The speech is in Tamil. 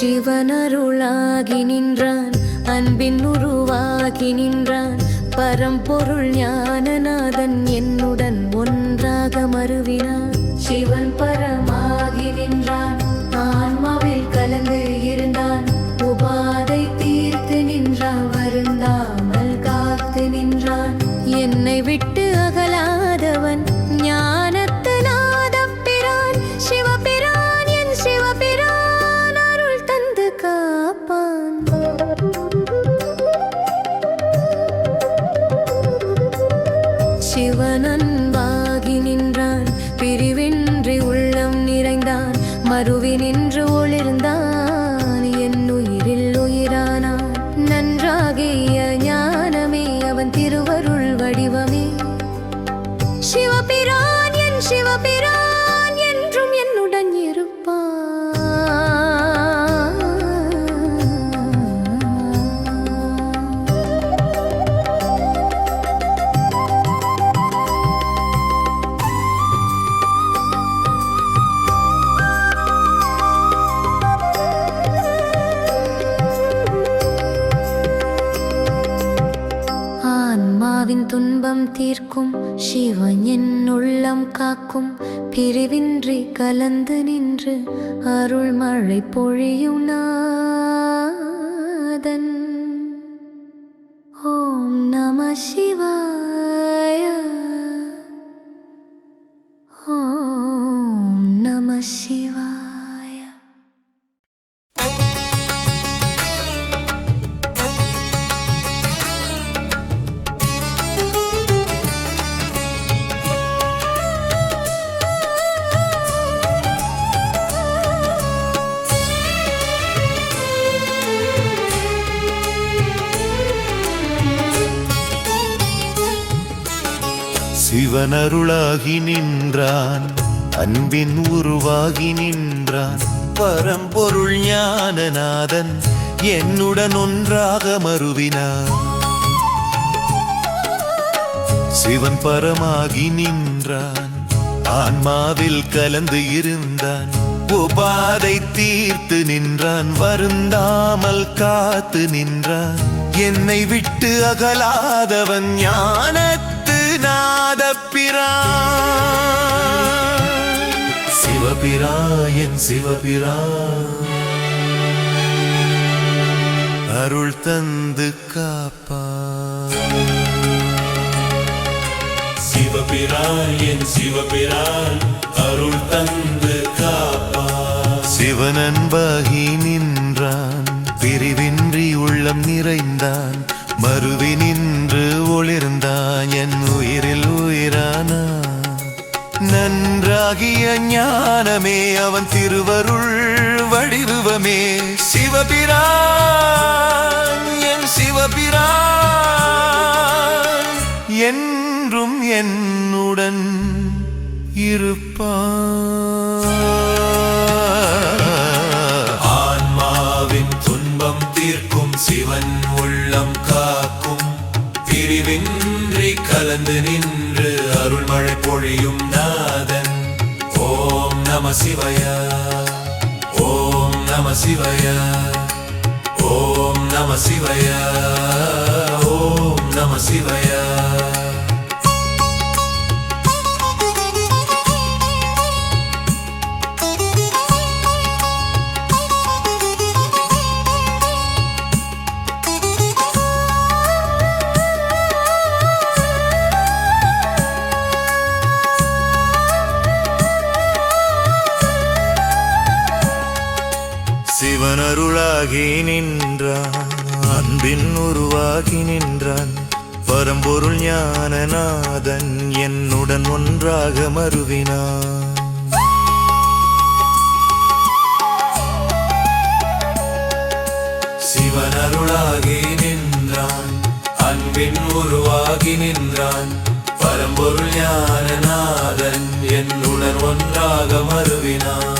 சிவனருளாகி நின்றான் அன்பின் உருவாகி நின்றான். பரம்பொருள் ஞானநாதன் என்னுடன் ஒன்றாக மறுவினான் சிவன் பரமாகி நின்றான் ஆன்மாவில் கலந்து அருவி நின்று ஒளிர்ந்தான். என் உயிரில் உயிரானான். நன்றாகிய ஞானமே அவன் திருவருள் வடிவமே. சிவபிரான் என் சிவபிரான். துன்பம் தீர்க்கும் சிவன் என் உள்ளம் காக்கும். பிரிவின்றி கலந்து நின்று அருள் மழை பொழியும் நாதன். ஓம் நம சிவாய. ஓம் நம சிவ சிவனருளாகி நின்றான். அன்பின் உருவாகி நின்றான். பரம்பொருள் ஞானநாதன் என்னுடன் ஒன்றாக மறுவினான் சிவன் பரமாகி நின்றான். ஆன்மாவில் கலந்து இருந்தான். உபாதை தீர்த்து நின்றான். வருந்தாமல் காத்து நின்றான். என்னை விட்டு அகலாதவன் ஞான நாதப்பிரான் சிவபிராயன் சிவபிரான். அருள் தந்து காப்பா சிவபிரான் என் சிவபிரான் அருள் தந்து காப்பா சிவனன்பாகி நின்றான் பிரிவின்றி உள்ளம் நிறைந்தான் மறுவி நின்று ஒளிர்ந்தான் என் உயிரில் ஞானா. நன்றாகிய ஞானமே அவன் திருவருள் வடிவுவமே சிவபிரான் என் சிவபிரான் என்றும் என்னுடன் இருப்பான் ஆன்மாவின் துன்பம் தீர்க்கும் சிவன் உள்ளம் காக்கும் பிரிவின் பிரிவின்றி கலந்து நின்று அருள்மழை பொழியும் நாதன். ஓம் நம சிவயா. ஓம் நம சிவயா. ஓம் நம சிவயா. ஓம் நம சிவயா. உருவாகி நின்றான். அன்பின் உருவாகி நின்றான். பரம்பொருள் ஞானநாதன் என்னுடன் ஒன்றாக மறுவினான் சிவன் அருளாகி நின்றான். அன்பின் உருவாகி நின்றான். பரம்பொருள் ஞானநாதன் என்னுடன் ஒன்றாக மறுவினான்